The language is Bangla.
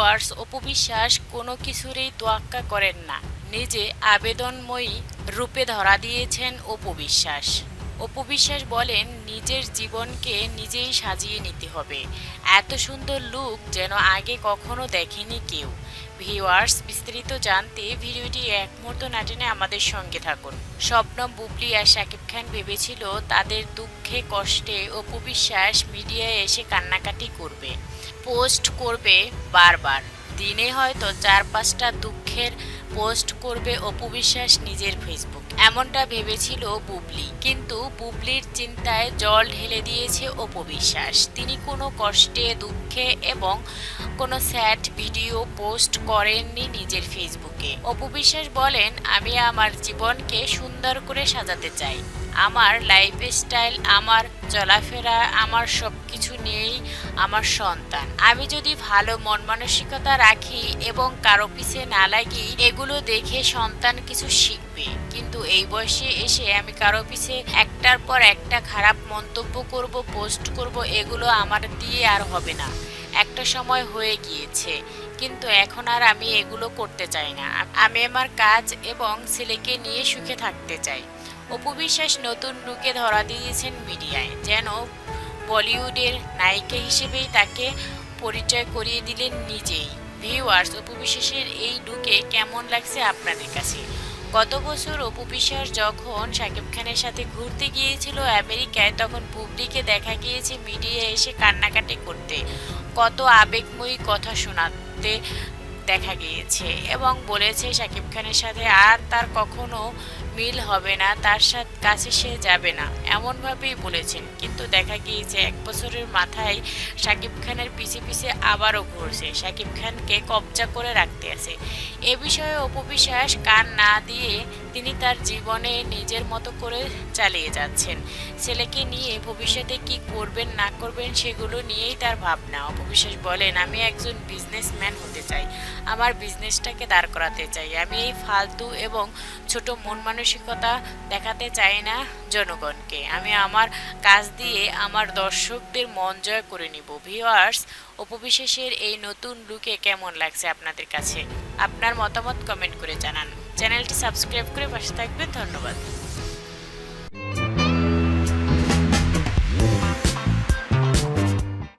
ভিউয়ার্স অপবিশ্বাস কোনো কিছুরই তোয়াক্কা করেন না। নিজে আবেদনময়ী রূপে ধরা দিয়েছেন অপবিশ্বাস। অপবিশ্বাস বলেন, নিজের জীবনকে নিজেই সাজিয়ে নিতে হবে। এত সুন্দর লুক যেন আগে কখনো দেখেনি কেউ। ভিউয়ার্স, বিস্তারিত জানতে ভিডিওটি এক মুহূর্ত না টেনে আমাদের সঙ্গে থাকুন। স্বপ্নম বুবলি আর শাকিব খান ভেবেছিল তাদের দুঃখে কষ্টে অপবিশ্বাস মিডিয়ায় এসে কান্নাকাটি করবে। পোস্ট করবে বারবার। দিনে হয়তো চার পাঁচটা দুঃখের পোস্ট করবে অপবিশ্বাস নিজের ফেসবুক এমনটা ভেবেছিল বুবলি। কিন্তু বুবলির চিন্তায় জল ঢেলে দিয়েছে অপবিশ্বাস তিনি কোনো কষ্টে, দুঃখে এবং কোনো স্যাড ভিডিও পোস্ট করেননি নিজের ফেসবুকে অপু অপবিশ্বাস বলেন, আমি আমার জীবনকে সুন্দর করে সাজাতে চাই। আমার লাইফস্টাইল আমার চলাফেরা, আমার সব কিছু নিয়েই আমার সন্তান। আমি যদি ভালো মন মানসিকতা রাখি এবং কারও পিছে না লাগি, এগুলো দেখে সন্তান কিছু শিখবে। কিন্তু এই বয়সে এসে আমি কারও পিছে একটার পর একটা খারাপ মন্তব্য করব পোস্ট করব, এগুলো আমার দিয়ে আর হবে না। একটা সময় হয়ে গিয়েছে, কিন্তু এখন আর আমি এগুলো করতে চাই না। আমি আমার কাজ এবং ছেলেকে নিয়ে সুখে থাকতে চাই। অপবিশ্বাস নতুন লুকে ধরা দিয়েছেন মিডিয়ায়, যেন বলিউডের নায়িকা হিসেবেই তাকে পরিচয় করিয়ে দিলেন নিজেই। ভিউয়ার্স অপবিশ্বাসের এই লুকে কেমন লাগছে আপনাদের কাছে? গত বছর অপু বিশ্বাস যখন শাকিব খানের সাথে ঘুরতে গিয়েছিল আমেরিকায়, তখন পুবলিকে দেখা গিয়েছে মিডিয়া এসে কান্নাকাটি করতে। কত আবেগময়ী কথা শোনাতে দেখা গিয়েছে এবং বলেছে শাকিব খানের সাথে আর তার কখনো মিল হবে না, তার সাথে কাছে সে যাবে না, এমনভাবেই বলেছেন। কিন্তু দেখা গিয়েছে, এক বছরের মাথায় শাকিব খানের পিছে পিছে আবারও ঘুরছে। শাকিব খানকে কবজা করে রাখতে আছে। এ বিষয়ে অপবিশ্বাস কান না দিয়ে তিনি তার জীবনে নিজের মতো করে চালিয়ে যাচ্ছেন। ছেলেকে নিয়ে ভবিষ্যতে কি করবেন, না করবেন, সেগুলো নিয়েই তার ভাবনা। অপবিশ্বাস বলেন, আমি একজন বিজনেসম্যান হতে চাই। আমার বিজনেসটাকে দাঁড় করাতে চাই। আমি এই ফালতু এবং ছোট মন মানসিকতা দেখাতে চাই না জনগণকে। আমি আমার কাজ দিয়ে আমার দর্শকদের মন জয় করে নিব। ভিওয়ার্স উপবিশেষের এই নতুন লুকে কেমন লাগছে আপনাদের কাছে? আপনার মতামত কমেন্ট করে জানান। চ্যানেলটি সাবস্ক্রাইব করে পাশে থাকবেন। ধন্যবাদ।